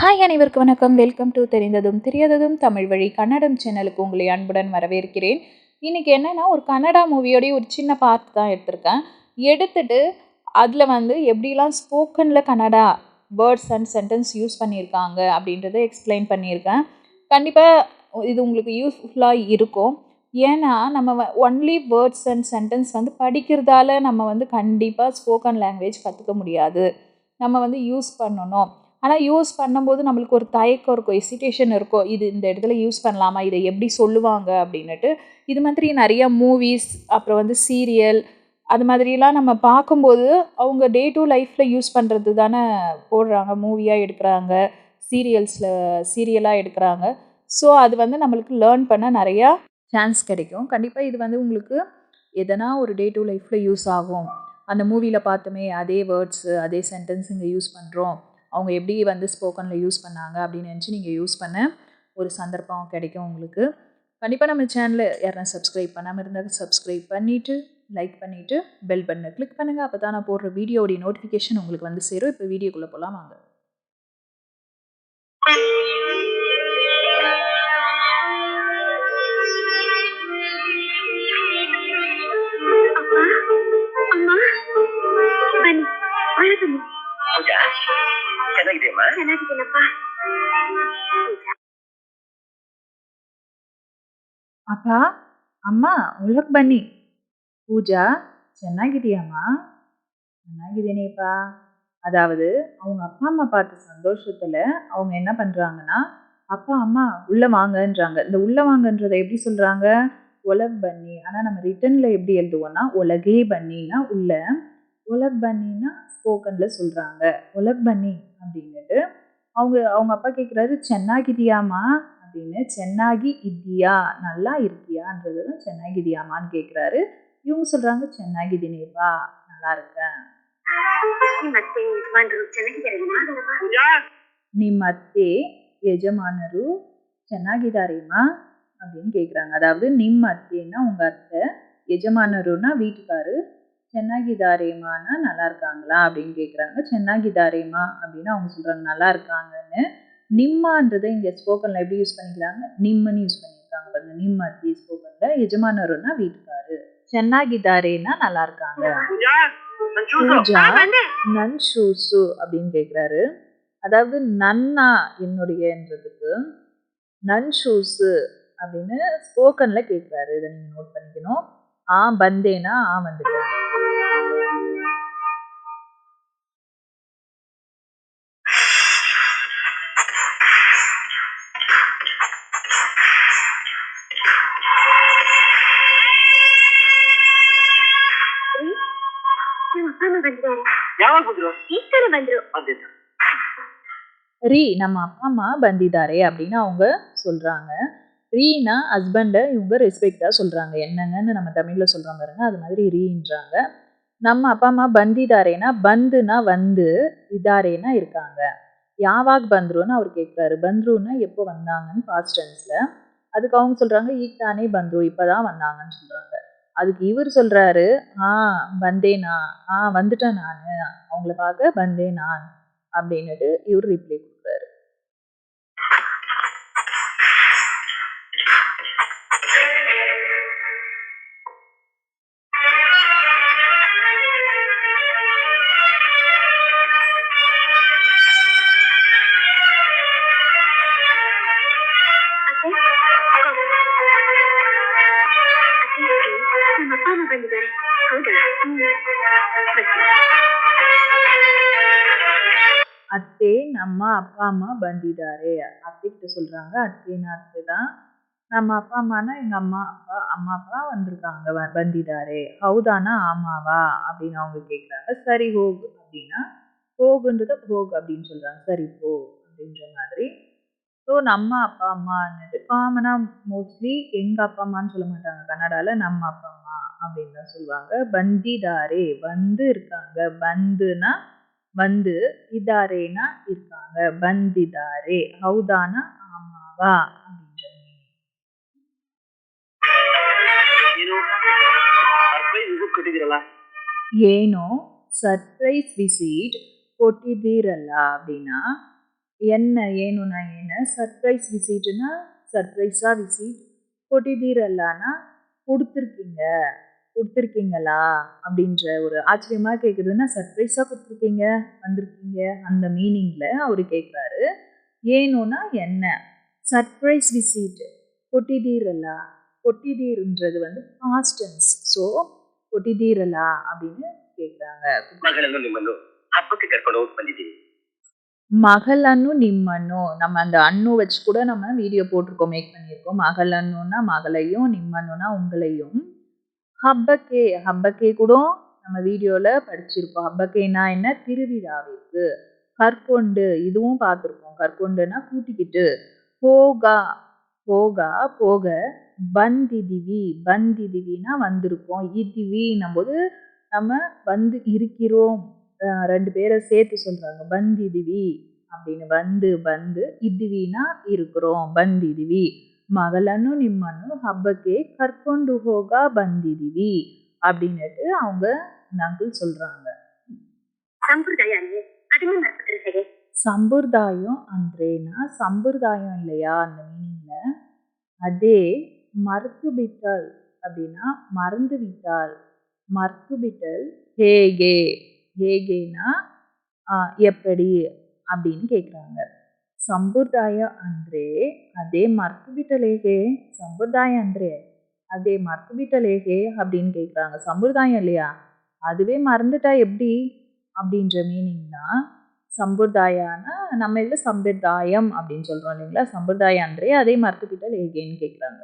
Hi அனைவருக்கு வணக்கம். Welcome to தெரிந்ததும் தெரியாததும் தமிழ் வழி கன்னடம் சேனலுக்கு உங்களை அன்புடன் வரவேற்கிறேன். இன்றைக்கி என்னென்னா ஒரு கன்னடா மூவியோடைய ஒரு சின்ன பார்ட் தான் எடுத்திருக்கேன். எடுத்துட்டு அதில் வந்து எப்படிலாம் ஸ்போக்கனில் Kannada words and sentence use பண்ணியிருக்காங்க அப்படின்றத எக்ஸ்பிளைன் பண்ணியிருக்கேன். கண்டிப்பாக இது உங்களுக்கு யூஸ்ஃபுல்லாக இருக்கும். ஏன்னா நம்ம ஒன்லி வேர்ட்ஸ் அண்ட் சென்டென்ஸ் வந்து படிக்கிறதால நம்ம வந்து கண்டிப்பாக ஸ்போக்கன் லாங்குவேஜ் கற்றுக்க முடியாது. நம்ம வந்து யூஸ் பண்ணணும். ஆனால் யூஸ் பண்ணும்போது நம்மளுக்கு ஒரு தயக்கம் இருக்கும் எசிட்டேஷன் இருக்கும். இது இந்த இடத்துல யூஸ் பண்ணலாமா? இதை எப்படி சொல்லுவாங்க? அப்படின்னுட்டு. இது மாதிரி நிறைய மூவிஸ் அப்புறம் வந்து சீரியல் அது மாதிரிலாம் நம்ம பார்க்கும்போது அவங்க டே டு லைஃப்பில் யூஸ் பண்ணுறது தானே போடுறாங்க மூவியாக எடுக்கிறாங்க சீரியல்ஸில் சீரியலாக எடுக்கிறாங்க. ஸோ அது வந்து நம்மளுக்கு லேர்ன் பண்ண நிறையா சான்ஸ் கிடைக்கும். கண்டிப்பாக இது வந்து உங்களுக்கு எதனா ஒரு டே டு லைஃப்பில் யூஸ் ஆகும். அந்த மூவியில் பார்த்தோமே அதே வேர்ட்ஸு அதே சென்டென்ஸ் இங்கே யூஸ் பண்ணுறோம் அவங்க எப்படி வந்து ஸ்போக்கனில் யூஸ் பண்ணாங்க அப்படின்னு நினச்சி நீங்கள் யூஸ் பண்ண ஒரு சந்தர்ப்பம் கிடைக்கும் உங்களுக்கு. கண்டிப்பாக நம்ம சேனலில் யாரும் சப்ஸ்கிரைப் பண்ணாமல் இருந்தால் சப்ஸ்கிரைப் பண்ணிவிட்டு லைக் பண்ணிவிட்டு பெல் பட்டனை கிளிக் பண்ணுங்கள் அப்போ தான் நான் போடுற வீடியோடைய நோட்டிஃபிகேஷன் உங்களுக்கு வந்து சேரும். இப்போ வீடியோக்குள்ளே போகலாம் வாங்க. அப்பா அம்மா உலக ಒಳಗೆ ಬನ್ನಿ பூஜா ಚೆನ್ನಾಗಿದೆயாம்மா ಚೆನ್ನಾಗಿதேனேப்பா அதாவது அவங்க அப்பா அம்மா பார்த்த சந்தோஷத்தில் அவங்க என்ன பண்ணுறாங்கன்னா அப்பா அம்மா உள்ளே வாங்கன்றாங்க. இந்த உள்ளே வாங்கன்றதை எப்படி சொல்கிறாங்க உலக பண்ணி. ஆனால் நம்ம ரிட்டனில் எப்படி எழுதுவோம்னா உலகே பண்ணின்னா உள்ள ஒலக்பன்னின்னா ஸ்போக்கனில் சொல்கிறாங்க ஒலக்பன்னி அப்படின்னுட்டு அவங்க அவங்க அப்பா கேட்குறாரு சென்னாகிதியாமா அப்படின்னு சென்னாகி இத்தியா நல்லா இருக்கியான்றது தான் சென்னாகிதியாமான்னு கேட்குறாரு இவங்க சொல்கிறாங்க சென்னாகிதி நேவா நல்லா இருக்கேன் நீ மத்தே எஜமானரு சென்னாகிதாரேமா அப்படின்னு கேட்குறாங்க அதாவது நிம் அத்தேன்னா உங்கள் அத்தை எஜமானருன்னா வீட்டுக்காரு சென்னாகிதாரேமா நல்லா இருக்காங்களா அப்படின்னு கேட்குறாங்க சென்னாகிதாரேமா அப்படின்னு அவங்க சொல்கிறாங்க நல்லா இருக்காங்கன்னு நிம்மான்றதை இங்கே ஸ்போக்கனில் எப்படி யூஸ் பண்ணிக்கிறாங்க? நிம்மன்னு யூஸ் பண்ணியிருக்காங்க பாருங்க. நிம்ம அத்தி ஸ்போக்கனில் எஜமானருன்னா வீட்டுக்காரு. சென்னாகிதாரேனா நல்லா இருக்காங்க பூஜா நன் ஷூசு அப்படின்னு கேட்குறாரு அதாவது நன்னா என்னுடையன்றதுக்கு நன் ஷூஸு அப்படின்னு ஸ்போக்கனில் கேட்குறாரு இதை நீங்கள் நோட் பண்ணிக்கணும். ஆ பந்தேனா ஆ வந்துட்டேன் ನಮ್ಮ ಅಪ್ಪ ಅಮ್ಮ ಬಂದಿದ್ದಾರೆ ಯಾವಾಗ ಬಂದ್ರು ಈಗ ತಾನೇ ಬಂದ್ರು ಬಂದಿದ್ದು ரீ நம்ம அப்பா அம்மா பந்திதாரே அப்படின்னு அவங்க சொல்கிறாங்க ரீனா ஹஸ்பண்டை இவங்க ரெஸ்பெக்டாக சொல்கிறாங்க என்னங்கன்னு நம்ம தமிழில் சொல்கிறோம் பாருங்க. அது மாதிரி ரீன்றாங்க. நம்ம அப்பா அம்மா பந்திதாரேனா பந்துனா வந்து இதாரேனா இருக்காங்க. யாவாக் பந்துருன்னு அவர் கேட்குறாரு பந்த்ருன்னா எப்போ வந்தாங்கன்னு ஃபாஸ்ட் டென்ஸில் அதுக்கு அவங்க சொல்கிறாங்க ஈக்தானே பந்த்ரு இப்போ தான் வந்தாங்கன்னு சொல்கிறாங்க அதுக்கு இவர் சொல்கிறாரு ஆ வந்தேனா ஆ வந்துட்டேன் நான். அவங்கள பார்க்க வந்தேன் நான். அப்படின்னுட்டு இவர் ரிப்ளை ನಮ್ಮ ಅಪ್ಪ ಅಮ್ಮ ಬಂದಿದ್ದಾರೆ ಹೌದಾ ಹ್ಮ್. ಬರ್ತೀನಿ. அத்தே நம்ம அப்பா அம்மா பந்திதாரே அத்தைக்கிட்ட சொல்கிறாங்க அத்தேன்னு அத்தை தான் நம்ம அப்பா அம்மானா எங்கள் அம்மா அப்பா அம்மா அப்பா வந்திருக்காங்க வ- பந்திதாரே ஹவுதானா ஆமாவா அப்படின்னு அவங்க கேட்குறாங்க சரி ஹோக் அப்படின்னா ஹோகுன்றத ஹோக் அப்படின்னு சொல்கிறாங்க சரி போ அப்படின்ற மாதிரி ஸோ நம்ம அப்பா அம்மான்னுட்டு காமனாக மோஸ்ட்லி எங்கள் அப்பா அம்மான்னு சொல்ல மாட்டாங்க கன்னடாவில் நம்ம அப்பா அம்மா அப்படின்னு தான் சொல்லுவாங்க பந்திதாரே வந்து இருக்காங்க பந்துனா வந்து இதாரேனா இருக்காங்க பந்திதாரே ஹவுதானா ஆமாவா அப்படின்ற meaning. ಏನು ಸರ್ಪ್ರೈಸ್ ವಿಸಿಟ್ ಕೊಟ್ಟಿದ್ದೀರಲ್ಲ ಏನೋ என்ன ಏನು என்ன? சர்ப்ரைஸ் விசிட்னா சர்ப்ரைஸாக விசிட் கொட்டிதீரல்லானா கொடுத்துருக்கீங்க. கொடுத்துருக்கீங்களா? அப்படின்ற ஒரு ஆச்சரியமாக கேட்குறதுன்னா சர்ப்ரைஸாக கொடுத்துருக்கீங்க. வந்திருக்கீங்க. அந்த மீனிங்கில் அவர் கேட்குறாரு ஏனோனா என்ன? சர்ப்ரைஸ் விசிட் கொட்டிதீரலா கொட்டிதீர்ன்றது வந்து பாஸ்டன்ஸ் ஸோ கொட்டிதீரலா அப்படின்னு கேட்குறாங்க மகள் அண்ணு நிம் அண்ணு நம்ம அந்த அண்ணு வச்சு கூட நம்ம வீடியோ போட்டிருக்கோம் மேக் பண்ணியிருக்கோம். மகள் அண்ணுன்னா மகளையும் நிம் அண்ணுன்னா உங்களையும். ஹப்பக்கே ஹப்பக்கே கூட நம்ம வீடியோவில் படிச்சிருக்கோம். ஹப்பக்கேனா என்ன? திருவிழாவிற்கு. கற்கொண்டு இதுவும் பார்த்துருக்கோம் கற்கொண்டுன்னா கூட்டிக்கிட்டு போகா போகா போக பந்திதிவி பந்திதிவினா வந்திருக்கோம். இதிவின்னும் போது நம்ம வந்து இருக்கிறோம். ரெண்டு பேரை சேர்த்து சொல்றாங்க. பந்திதிவி அப்படின்னு. வந்து வந்து ಇದ್ದೀವಿನ இருக்கிறோம் ಬಂದಿದೀವಿ மகளன்னு நிம்மன்னு ஹப்பக்கே கற்கொண்டு ஹோகா ಬಂದಿದೀವಿ அப்படின்னுட்டு அவங்க நாங்கள் சொல்றாங்க. சம்பிரதாயம் அன்றேனா? சம்பிரதாயம் இல்லையா? அந்த மீனிங்ல அதே மறுத்து விட்டால் அப்படின்னா மறந்து விட்டால் மறுத்து விட்டல் ஹேகே. ಹೇಗೇನಾ எப்படி? அப்படின்னு கேட்குறாங்க ಸಂಪ್ರದಾಯ அன்றே அதே ಮರ್ತು ಬಿಟ್ಟಲೇಗೆ ಸಂಪ್ರದಾಯ ಅಂದರೆ அதே மறந்துவிட்டலேகே அப்படின்னு கேட்குறாங்க சம்பிரதாயம் இல்லையா? அதுவே மறந்துட்டா எப்படி? அப்படின்ற மீனிங்னா சம்பிரதாயம்னா நம்ம இதில் சம்பிரதாயம் அப்படின்னு சொல்கிறோம் இல்லைங்களா? சம்பிரதாயம் அன்றே அதே மறந்துவிட்ட லேகேன்னு கேட்குறாங்க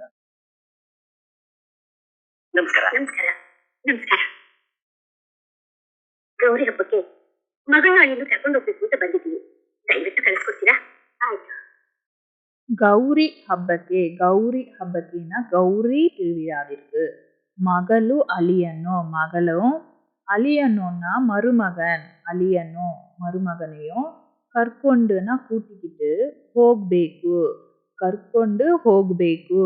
நமஸ்காரம். நமஸ்காரம். நமஸ்காரம். ಗೌರಿ ಹಬ್ಬಕ್ಕೆ ಮಗಳನ್ನ ಅಳಿಯನ್ನು ಕರ್ಕೊಂಡು ಹೋಗ್ಬೇಕು ಅಂತ ಬಂದಿದ್ದೀನಿ ದಯವಿಟ್ಟು ಕಳಿಸ್ಕೊಡ್ತೀರಾ ಆಯ್ತು கௌரி ஹப்பக்கே கௌரி ஹப்பக்கேனா கௌரி திருவிழாவிற்கு மகளு அலியனும் மகளும் அலியனும்னா மருமகன் அலியனும் மருமகனையும் கற்கொண்டுனா கூட்டிக்கிட்டு ಹೋಗ್ಬೇಕು கற்கொண்டு ಹೋಗ್ಬೇಕು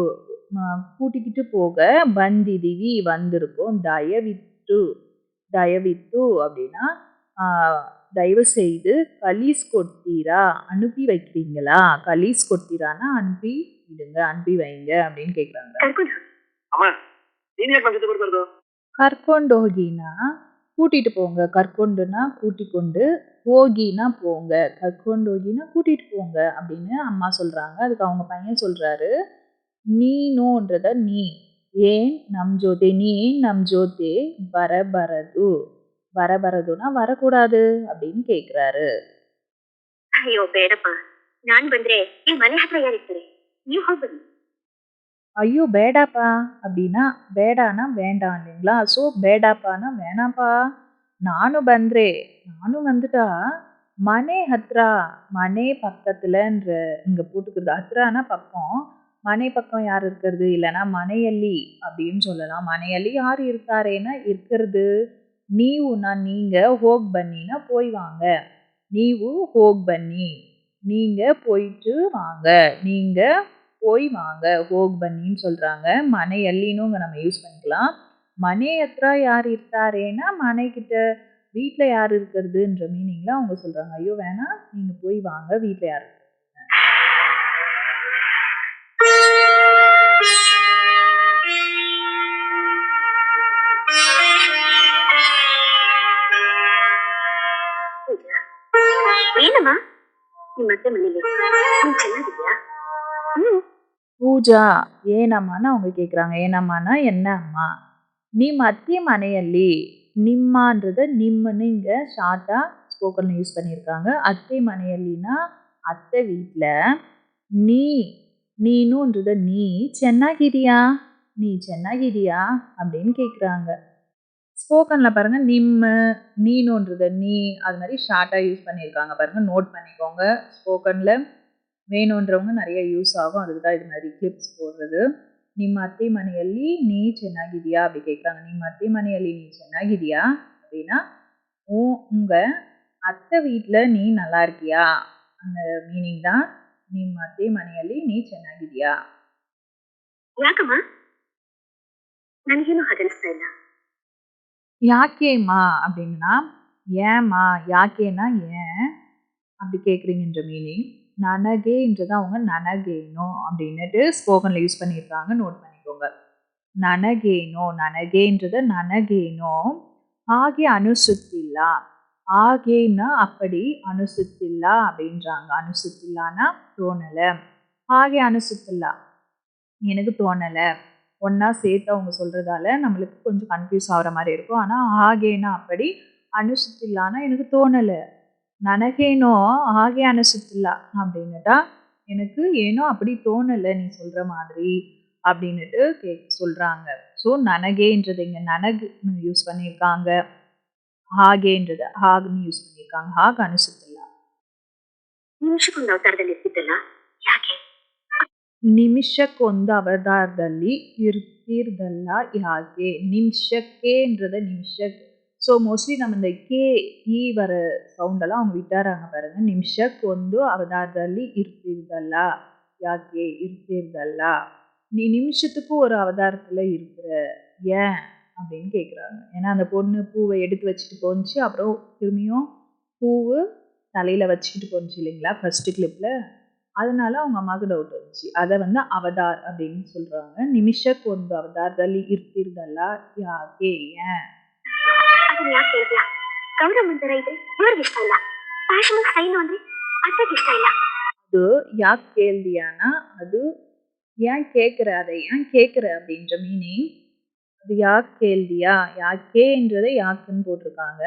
ம- கூட்டிக்கிட்டு போக ಬಂದಿದೀವಿ வந்திருக்கோம் தயவிட்டு தயவித்து அப்படின்னா தயவு செய்து கலீஸ் கொடுத்தீரா அனுப்பி வைக்கிறீங்களா? கலீஸ் கொட்டீரானா அனுப்பி விடுங்க அனுப்பி வைங்க அப்படின்னு கேட்குறாங்க கற்கொண்டோகினா? கூட்டிட்டு போங்க. கற்கொண்டுனா கூட்டி கொண்டு போகினா போங்க. கற்கொண்டோகினா கூட்டிட்டு போங்க அப்படின்னு அம்மா சொல்றாங்க. அதுக்கு அவங்க பையன் சொல்றாரு நீனோன்றத நீ ಏನ್ ನಮ್ ಜೊತೆ ನೀನ್ நம் ಜೊತೆ வரபரது? வரபரதுனா வரக்கூடாது அப்படின்னு ಕೇಳ್றாரு ஐயோ ಬೇಡಪ್ಪ ನಾನ್ ಬಂದ್ರೆ ನಿಮ್ ಮನೆ ಹತ್ರ ಯಾರಿರ್ತಾರೆ ஐயோ பேடாப்பா அப்படின்னா பேடானா வேண்டாம் இல்லைங்களா? ஸோ பேடாப்பானா வேணாப்பா. நானும் பண்றே நானும் வந்துட்டா மனே ஹத்ரா மனே பக்கத்துலன்ற இங்கே போட்டுக்கிறது ஹத்ரானா பக்கம் மனை பக்கம் யார் இருக்கிறது? இல்லைனா மனையள்ளி அப்படின்னு சொல்லலாம். மனையள்ளி யார் இருக்காரேன்னா இருக்கிறது. நீவுனா நீங்கள் ஹோக் பண்ணினா போய் வாங்க. நீவு ஹோக் பண்ணி. நீங்கள் போயிட்டு வாங்க. நீங்கள் போய் வாங்க. ஹோக் பண்ணின்னு சொல்கிறாங்க மனை எல்லினுங்க நம்ம யூஸ் பண்ணிக்கலாம். மனை எத்திரா யார் இருக்காரேன்னா மனைக்கிட்ட வீட்டில் யார் இருக்கிறதுன்ற மீனிங்கில் அவங்க சொல்கிறாங்க ஐயோ வேணாம். நீங்கள் போய் வாங்க. வீட்டில் யார் ಏನಮ್ಮ ನಿಮ್ಮ ಅತ್ತೆ ಮನೇಲಿ ನೀನ್ ಚೆನ್ನಾಗಿದ್ಯಾ ಹ್ಮ್ ಪೂಜಾ அவங்க ಕೇக்குறாங்க ಏನಮ್ಮನ என்ன அம்மா? ನಿಮ್ಮ ಅತ್ತೆ ಮನೆಯಲ್ಲಿ ನಿಮ್ಮன்றದ நிம்முன்னு இங்கே ஷார்ட்டாக ஸ்போக்கனில் யூஸ் பண்ணியிருக்காங்க அத்தை மனையல்லினா அத்தை வீட்டில் நீ நீனுன்றத நீ சென்னாகிரியா? நீ சென்னாகிரியா? அப்படின்னு கேட்குறாங்க ஸ்போக்கனில் பாருங்கள் நிம்மு நீனுன்றத நீ அது மாதிரி ஷார்ட்டாக யூஸ் பண்ணியிருக்காங்க பாருங்கள் நோட் பண்ணிக்கோங்க. ஸ்போக்கனில் வேணுன்றவங்க நிறைய யூஸ் ஆகும். அதுக்கு தான் இது மாதிரி கிளிப்ஸ் போடுறது. ನಿಮ್ಮ ಅತ್ತೆ ಮನೆಯಲ್ಲಿ ನೀ ಚೆನ್ನಾಗಿದೆಯಾ அப்படி கேட்குறாங்க ನಿಮ್ಮ அத்தை மனையல்லி நீ ಚೆನ್ನಾಗಿದೆಯா அப்படின்னா உ உங்கள் அத்தை வீட்டில் நீ நல்லா இருக்கியா? அந்த மீனிங் தான் ನಿಮ್ ಅತ್ತೆ ಮನೆಯಲ್ಲಿ ನೀ ಚೆನ್ನಾಗಿದ್ಯಾ? ಯಾಕಮ್ಮ? ನನಗೇನು ಹಾಗನಿಸ್ತಾ ಇಲ್ಲ. ಯಾಕேம்மா அப்படின்னா ஏம்மா யாக்கேனா ஏன் அப்படி கேட்குறீங்கன்ற மீனிங் நனகேன்றது அவங்க நனகேனோ அப்படின்னுட்டு ஸ்போகனில் யூஸ் பண்ணியிருக்காங்க நோட் பண்ணிக்கோங்க நனகேனோ நனகேன்றது நனகேனோ ஆகிய அனுசுத்தில்லா ஆகேன்னா அப்படி அனுசுத்தில்லா அப்படின்றாங்க. அனுசுத்தில்லான்னா தோணலை. ஆகே அனுசுத்தில்லா. எனக்கு தோணலை. ஒன்றா சேர்த்து அவங்க சொல்கிறதால நம்மளுக்கு கொஞ்சம் கன்ஃபியூஸ் ஆகிற மாதிரி இருக்கும். ஆனால் ஆகேனா அப்படி அனுசுத்தில்லான்னா எனக்கு தோணலை. நனகேனோ ஆகே அனுசுத்தில்லா அப்படின்னுட்டா எனக்கு ஏனோ அப்படி தோணலை நீ சொல்கிற மாதிரி அப்படின்னுட்டு கே சொல்கிறாங்க ஸோ நனகேன்றது இங்கே நனகு யூஸ் பண்ணியிருக்காங்க. ಹಾಗೆன்றத ಹಾಗ್ನ ಯೂಸ್ பண்ணியிருக்காங்க ಹಾಗೆ ಅನಿಸುತ್ತಿಲ್ಲ ನಿಮಿಷಕ್ಕೊಂದು ಅವತಾರದಲ್ಲಿ ಇರ್ತಿದ್ದಲ್ಲ ಯಾಕೆ ನಿಮಿಷಕ್ಕೊಂದು ಅವತಾರದಲ್ಲಿ ಇರ್ತಿರ್ದಲ್ಲ ಯಾಕೆ ನಿಮಿಷಕ್ಕೆ என்றத ನಿಮಿಷಕ್ಕೆ ஸோ மோஸ்ட்லி நம்ம இந்த கே ஈ வர சவுண்டெல்லாம் அவங்க விட்டாராங்க பாருங்க ನಿಮಿಷಕ್ಕೆ ಒಂದು ಅವತಾರದಲ್ಲಿ ಇರ್ತಿರ್ದಲ್ಲ ಯಾಕೆ ಇರ್ತಿರ್ದಲ್ಲ நீ நிமிஷத்துக்கு ஒரு அவதாரத்தில் இருக்கிற ஏன் அப்படின்னு கேட்குறாங்க ஏன்னா அந்த பொண்ணு பூவை எடுத்து வச்சுட்டு போணுச்சு அப்புறம் திரும்பியும் பூவு தலையில் வச்சுக்கிட்டு போணுச்சு இல்லைங்களா ஃபஸ்ட்டு கிளிப்பில் அதனால அவங்க அம்மாவுக்கு டவுட் வந்துச்சு அதை வந்து அவதார் அப்படின்னு சொல்கிறாங்க நிமிஷக்கு ಒಂದು ಅವತಾರದಲ್ಲಿ ಇರ್ತಿರ್ದಲ್ಲ ಯಾಕೆ ஏன் ಅದನ್ನ ಯಾಕೆ ಕೇಳ್ತೀಯ ಗೌರವ್ ಮಂದಿರ ಇದ್ರೆ ಇವ್ರಿಗೆ ಇಷ್ಟ ಇಲ್ಲ ಫ್ಯಾಷನ್ ಸ್ಟೈಲು ಅಂದ್ರೆ ಅತ್ತೆಗೆ ಇಷ್ಟ ಇಲ್ಲ அது யாக் கேள்வியானா அது ஏன் கேட்குற அதை ஏன் கேட்குற அப்படின்ற மீனிங் இது யாக் கேள்வியா? யாக்கே என்றதை யாக்குன்னு போட்டிருக்காங்க.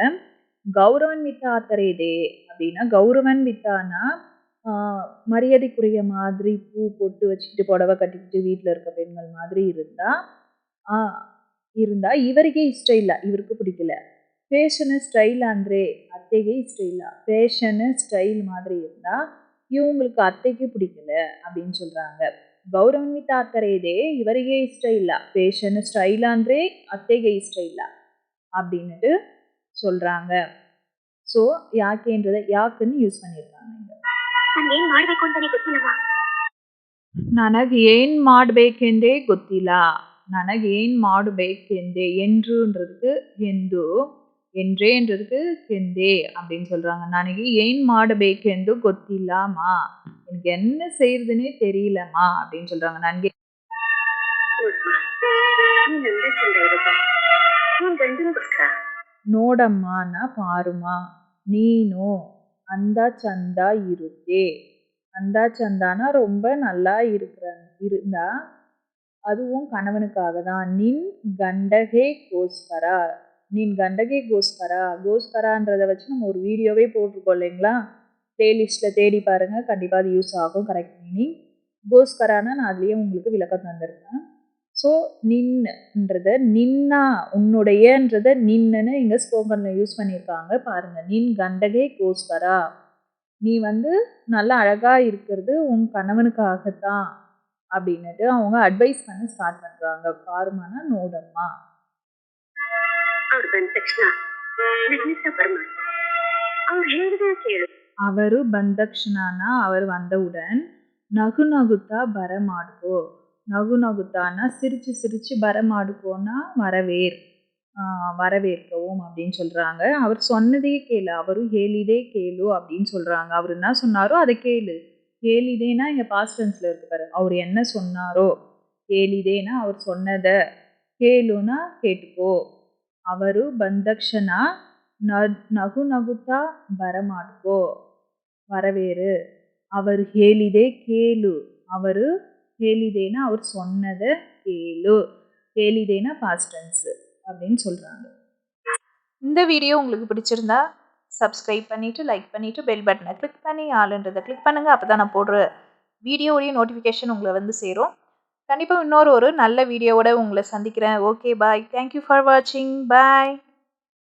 கௌரவன் வித்தாத்தரேதே அப்படின்னா கௌரவன் வித்தானா மரியாதைக்குரிய மாதிரி பூ போட்டு வச்சுக்கிட்டு புடவை கட்டிக்கிட்டு வீட்டில் இருக்க பெண்கள் மாதிரி இருந்தா இருந்தால் இவருக்கே இஷ்டம் இல்லை. இவருக்கு பிடிக்கல. ஃபேஷனு ஸ்டைல் அந்தே அத்தைக்கே இஷ்டம் இல்லை. ஃபேஷனு ஸ்டைல் மாதிரி இருந்தால் இவங்களுக்கு அத்தைக்கு பிடிக்கல அப்படின்னு சொல்கிறாங்க ಗೌರವಾನ್ವಿತ ಆಗ್ತಾರೆ ಇವರಿಗೆ ಇಷ್ಟ ಇಲ್ಲ ಫೇಷನ್ ಸ್ಟೈಲ್ ಅಂದರೆ ಅತ್ತೆಗೆ ಇಷ್ಟ ಇಲ್ಲ அப்படின்னுட்டு சொல்கிறாங்க ஸோ யாக்கேன்றதை யாக்குன்னு யூஸ் பண்ணியிருக்காங்க இங்க. ನನ್ಗೆ ಏನ್ ಮಾಡ್ಬೇಕು ಅಂತಾನೆ ಗೊತ್ತಿಲ್ಲವಾ ನನಗೆ ಏನು ಮಾಡಬೇಕೆಂದೇ ಗೊತ್ತಿಲ್ಲ ನನಗೆ ಏನು ಮಾಡಬೇಕೆಂದೇ என்றுன்றதுக்கு ಎಂದು என்றேன்றதுக்கு கெந்தே அப்படின்னு சொல்கிறாங்க நாளைக்கு ஏன் மாடபேக்கெந்து கொத்திலாமா எனக்கு என்ன செய்யறதுன்னே தெரியலம்மா அப்படின்னு சொல்கிறாங்க நான்கே நோடம்மானா பாருமா நீனோ அந்தா சந்தா இருத்தே அந்தா சந்தானா ரொம்ப நல்லா இருக்கிற இருந்தா அதுவும் கணவனுக்காக தான். நின் கண்டகே கோஸ்கரா. நீன் கண்டகி கோஸ்கரா? கோஸ்கரான்றதை வச்சு நம்ம ஒரு வீடியோவே போட்டிருக்கோம் இல்லைங்களா? பிளேலிஸ்ட்டில் தேடி பாருங்கள் கண்டிப்பாக அது யூஸ் ஆகும் கரெக்ட் மீனிங் கோஸ்கரானா நான் அதுலேயே உங்களுக்கு விளக்கம் தந்திருக்கேன் ஸோ நின்ன்றத நின்னா உன்னுடையன்றத நின்னுன்னு இங்கே ஸ்போக்கனில் யூஸ் பண்ணியிருக்காங்க. பாருங்கள் நின் கண்டகே கோஸ்கரா. நீ வந்து நல்லா அழகாக இருக்கிறது உன் கணவனுக்காகத்தான் அப்படின்னுட்டு அவங்க அட்வைஸ் பண்ண ஸ்டார்ட் பண்ணுறாங்க பாருமானா நோடம்மா. ಅವ್ರು ಬಂದ ತಕ್ಷಣ ನನ್ನ ಹೆಸರು ಬರ್ಮ ಅವ್ರು ಹೇಳಿದ್ರೆ ಕೇಳು ಅವರು ಬಂದಕ್ಷಣನ அவர் வந்தவுடன் நகு நகுத்தா பரமாடுக்கோ நகு நகுத்தானா சிரிச்சு சிரிச்சு பரமாடுக்கோன்னா வரவேர் ஆஹ் வரவேற்கவும் அப்படின்னு சொல்றாங்க அவர் சொன்னதையே கேளு அவரும் ஹேலிதே கேளு அப்படின்னு சொல்றாங்க அவர் என்ன சொன்னாரோ அதை கேளு ஹேலிதேனா இங்க பாஸ்ட் டென்ஸ்ல இருக்கு பாரு அவர் என்ன சொன்னாரோ ஹேலிதேனா அவர் சொன்னதை கேளுனா கேட்டுக்கோ ಅವರು ಬಂದಕ್ಷಣ ನಗು ನಗುತ್ತಾ ಬರಮಾಡ್ಕೋ வரவேறு அவர் ஹேலிதே கேளு அவர் ஹேலிதேனா அவர் சொன்னதை கேளு ஹேலிதேனா பாஸ்ட் அப்படின்னு சொல்கிறாங்க இந்த வீடியோ உங்களுக்கு பிடிச்சிருந்தா சப்ஸ்கிரைப் பண்ணிவிட்டு லைக் பண்ணிவிட்டு பெல் பட்டனை கிளிக் பண்ணி ஆளுன்றதை கிளிக் பண்ணுங்கள் அப்போ தான் நான் போடுற வீடியோடைய நோட்டிஃபிகேஷன் உங்களை வந்து சேரும். கண்டிப்பாக இன்னொரு ஒரு நல்ல வீடியோவோட உங்களை சந்திக்கிறேன். ஓகே பாய் தேங்க்யூ ஃபார் வாட்சிங் பாய்